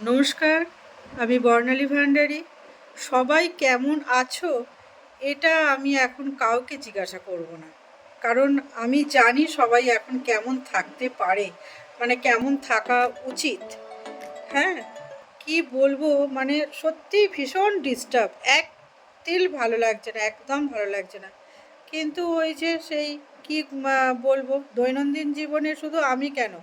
নমস্কার, আমি বর্ণালী ভান্ডারি। সবাই কেমন আছো? এটা আমি এখন কাউকে জিজ্ঞাসা করব না। কারণ আমি জানি সবাই এখন কেমন থাকতে পারে মানে কেমন থাকা উচিত। হ্যাঁ কি বলব? মানে সত্যি ভীষণ ডিস্টার্ব এক তিল ভালো লাগছে না, একদম ভালো লাগছে না। কিন্তু ওই যে সেই কি বলব? দৈনন্দিন জীবনে শুধু আমি কেন?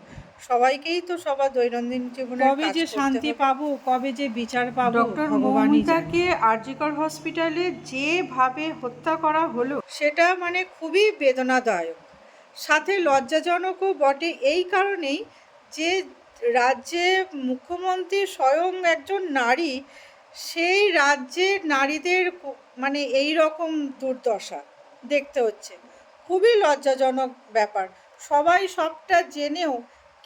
সবাইকেই তো সবার দৈনন্দিন জীবনে কবে যে শান্তি পাবো কবে যে বিচার পাবো ডক্টর মৌমিতাকে আরজিকর হসপিটালে যেভাবে হত্যা করা হলো সেটা মানে খুবই বেদনাদায়ক। সাথে লজ্জাজনকও বটে এই কারণেই যে রাজ্যে মুখ্যমন্ত্রী স্বয়ং একজন নারী সেই রাজ্যে নারীদের মানে এই রকম দুর্দশা দেখতে হচ্ছে। খুবই লজ্জাজনক ব্যাপার। সবাই সবটা জেনেও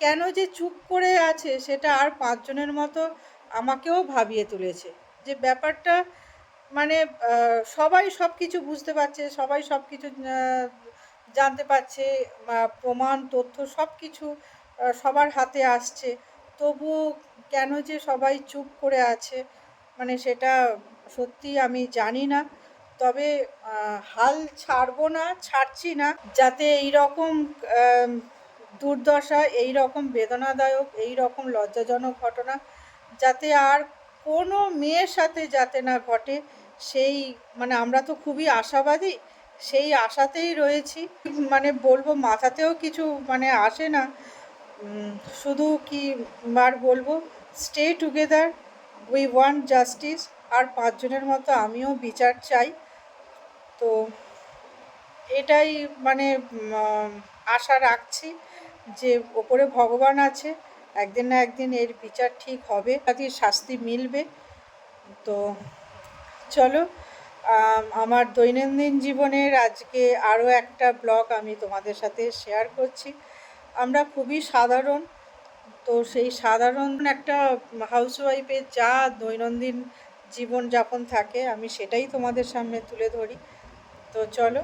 কেন যে চুপ করে আছে সেটা আর পাঁচজনের মতো আমাকেও ভাবিয়ে তুলেছে। যে ব্যাপারটা মানে সবাই সব কিছু বুঝতে পারছে, সবাই সব কিছু জানতে পারছে প্রমাণ, তথ্য সব কিছু সবার হাতে আসছে। তবু কেন যে সবাই চুপ করে আছে মানে সেটা সত্যি আমি জানি না। তবে হাল ছাড়বো না, ছাড়ছি না, যাতে এই রকম দুর্দশা এই রকম বেদনাদায়ক এই রকম লজ্জাজনক ঘটনা যাতে আর কোনো মেয়ের সাথে যাতে না ঘটে, সেই মানে আমরা তো খুবই আশাবাদী, সেই আশাতেই রয়েছি। মানে বলব মাথাতেও কিছু মানে আসে না। শুধু কি আর বলব stay together we want justice আর পাঁচজনের মতো আমিও বিচার চাই। তো এটাই মানে আশা রাখছি। যে ওপরে ভগবান আছে, একদিন না একদিন এর বিচার ঠিক হবে তাদের শাস্তি মিলবে। তো চলো আমার দৈনন্দিন জীবনের আজকে আরও একটা ব্লগ আমি তোমাদের সাথে শেয়ার করছি। আমরা খুবই সাধারণ, তো সেই সাধারণ একটা হাউসওয়াইফের যা দৈনন্দিন জীবনযাপন থাকে, আমি সেটাই তোমাদের সামনে তুলে ধরি। তো চলো,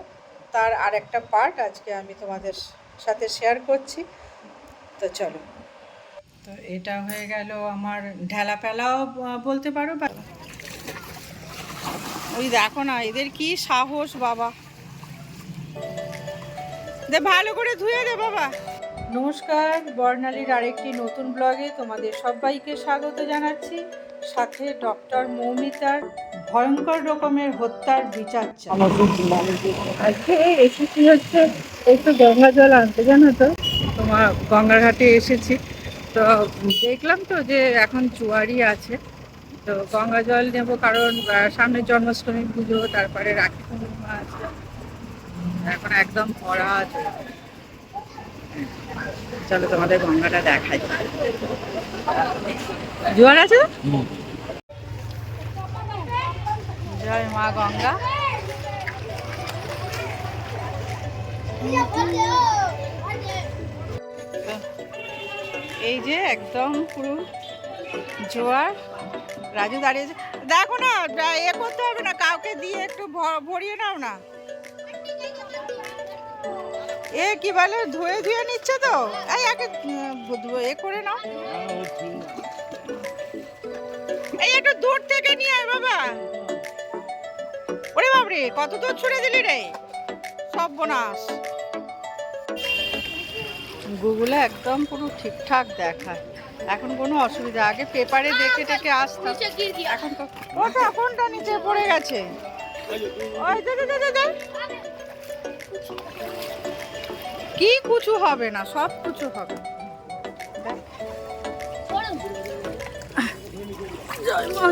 তার আর একটা পার্ট আজকে আমি তোমাদের সাথে শেয়ার করছি। তো চলো। তো এটা হয়ে গেল আমার ঢেলা পেলাও বলতে পারো ওই দেখো না, এদের কি সাহস বাবা। দে, ভালো করে ধুয়ে দে বাবা। নমস্কার, বর্ণালীর আরেকটি নতুন ব্লগে তোমাদের সবাইকে স্বাগত জানাচ্ছি। সাথে ডক্টর মৌমিতার ভয়ঙ্কর রকমের হত্যার বিচার চাই। আজকে এসেছি হচ্ছে একটু গঙ্গা জল আনতে জানো তো? তোমার গঙ্গার ঘাটে এসেছি। তো দেখলাম তো যে এখন জুয়ারি আছে। তো গঙ্গা জল নেব কারণ সামনে জন্মাষ্টমী পুজো তারপরে রাখি পূর্ণিমা আছে। এখন একদম ভরা আছে। চলো তোমাদের গঙ্গাটা দেখাই। জোয়ার আছে? জয় মা গঙ্গা। এই যে একদম পুরো জোয়ার। রাজু দাঁড়িয়েছে। দেখো না এ করতে হবে না, কাউকে দিয়ে একটু ভরিয়ে নাও না। এ কি বলে, ধুয়ে ধুয়ে নিচ্ছে তো? এই আগে এ করে নাও। এই একটু দূর থেকে নিয়ে আয় বাবা। ওরে বাবরে কত দূর ছুড়ে দিলি রে? সব বোনাস গুগলে একদম পুরো ঠিকঠাক দেখায় এখন কোনো অসুবিধা আগে পেপারে দেখে টেকে আসতাম। এখন তো ওটা কোনটা নিচে পড়ে গেছে। ওই দে দে দে দে। কি কিছু হবে না সব কিছু হবে। দেখ। জয় মা।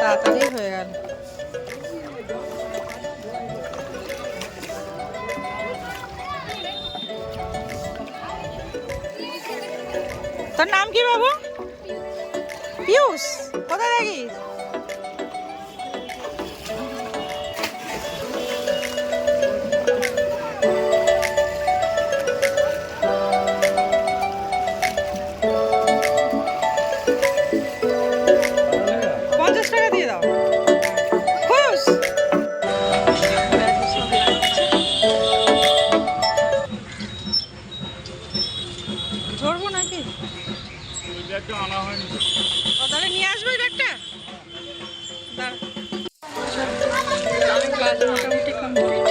তাড়াতাড়ি হয়ে গেল। তোর নাম কি বাবু? পিউস কোথায় থাকিস? কাজ মোটামুটি কমপ্লিট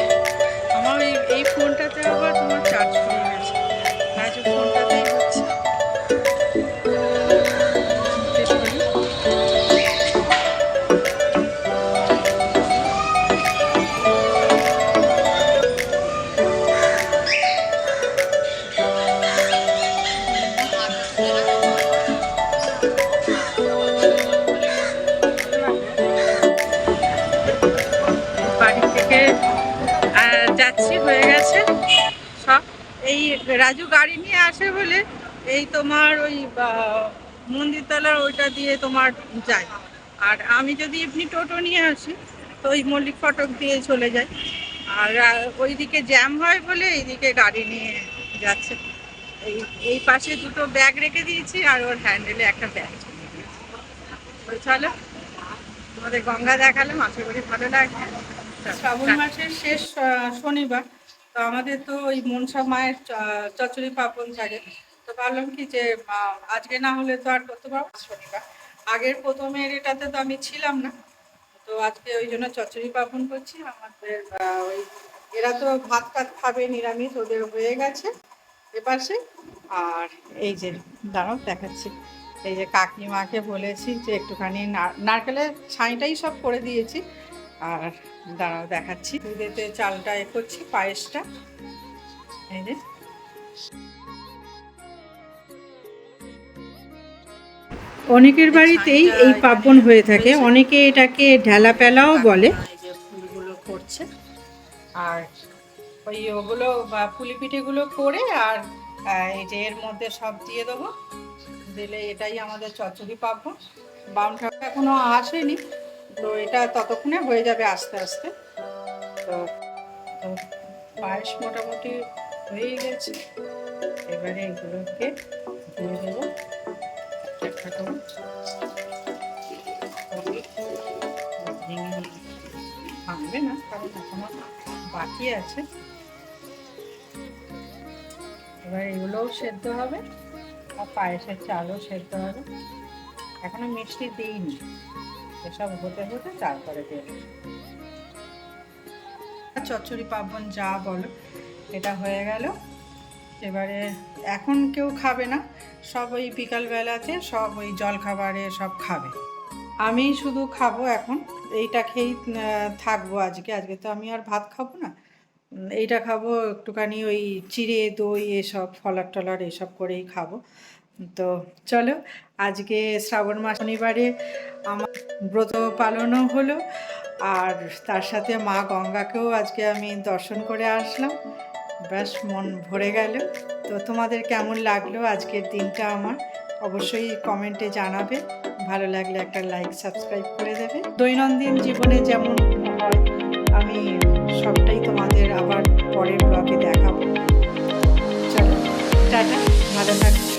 এই রাজু গাড়ি নিয়ে আসে বলে এই তোমার ওই মন্দিরতলার ওইটা দিয়ে তোমার যায়। আর আমি যদি এমনি টোটো নিয়ে আসি, তো ওই মল্লিক ফটক দিয়ে চলে যাই আর ওইদিকে জ্যাম হয় বলে এইদিকে গাড়ি নিয়ে যাচ্ছে। এই এই পাশে দুটো ব্যাগ রেখে দিয়েছি আর ওর হ্যান্ডেলে একটা ব্যাগ তো চলো, তোমাদের গঙ্গা দেখালাম, আশা করি ভালো লাগবে। শ্রাবণ মাসের শেষ শনিবার। তো আমাদের তো ওই মনসা মায়ের চ- চচ্চড়ি পাপন থাকে তো ভাবলাম কি যে আজকে না হলে তো আর করতে পারব শনিবার? আগের প্রথমের এটাতে তো আমি ছিলাম না। তো আজকে ওই জন্য চচ্চড়ি পাপন করছি। আমাদের ওই এরা তো ভাত টাত খাবে, নিরামিষ, ওদের হয়ে গেছে। এপাশে আর এই যে, দাঁড়াও, দেখাচ্ছি। এই যে কাকিমাকে বলেছি যে একটুখানি নার- নারকেলের ছাইটাই সব করে দিয়েছি। আর দাঁড়াও দেখাচ্ছি। দুধেতে চালটা এ করছি পায়েসটা। এই যে। অনেকের বাড়িতেই এই পার্বণ হয়ে থাকে। অনেকে এটাকে ঢেলা পেলাও বলে। ফুলগুলো করছে। আর ওই ওগুলো বা পুলি পিঠেগুলো করে আর এই যে এর মধ্যে সব দিয়ে দেবো। দিলে এটাই আমাদের চচ্চড়ি পাবো বাউন ঠাকুর এখনও আসেনি। তো এটা ততক্ষণে হয়ে যাবে আস্তে আস্তে। তো পায়েস মোটামুটি হয়ে গেছে। এবারে এগুলোকে দিয়ে দেবো। ভাঙবে না, কারণ এখনও বাকি আছে। এবার এগুলোও সেদ্ধ হবে, আর পায়েসের চালও সেদ্ধ হবে। এখনও মিষ্টি দিইনি। এসব হতে হতে তারপরে চচ্চড়ি পাবন যা বলো, এটা হয়ে গেল। এবারে এখন কেউ খাবে না, সব ওই বিকালবেলাতে, সব ওই জল খাবারে সব খাবে। আমি শুধু খাব এখন, এইটা খেয়েই থাকব আজকে। আজকে তো আমি আর ভাত খাব না। এইটা খাব একটুখানি ওই চিড়ে দই, এসব, ফলার টলার, এসব করেই খাব। তো চলো, আজকে শ্রাবণ মাস শনিবারে আমার ব্রত পালনও হলো, আর তার সাথে মা গঙ্গাকেও আজকে আমি দর্শন করে আসলাম। ব্যাস, মন ভরে গেল। তো তোমাদের কেমন লাগল আজকের দিনটা আমার? অবশ্যই কমেন্টে জানাবে। ভালো লাগলে একটা লাইক, সাবস্ক্রাইব করে দেবে। দৈনন্দিন জীবনে যেমন আমি সবটাই তোমাদের আবার পরের ব্লগে দেখাবো। চলো, টাটা, ভালো থাকবে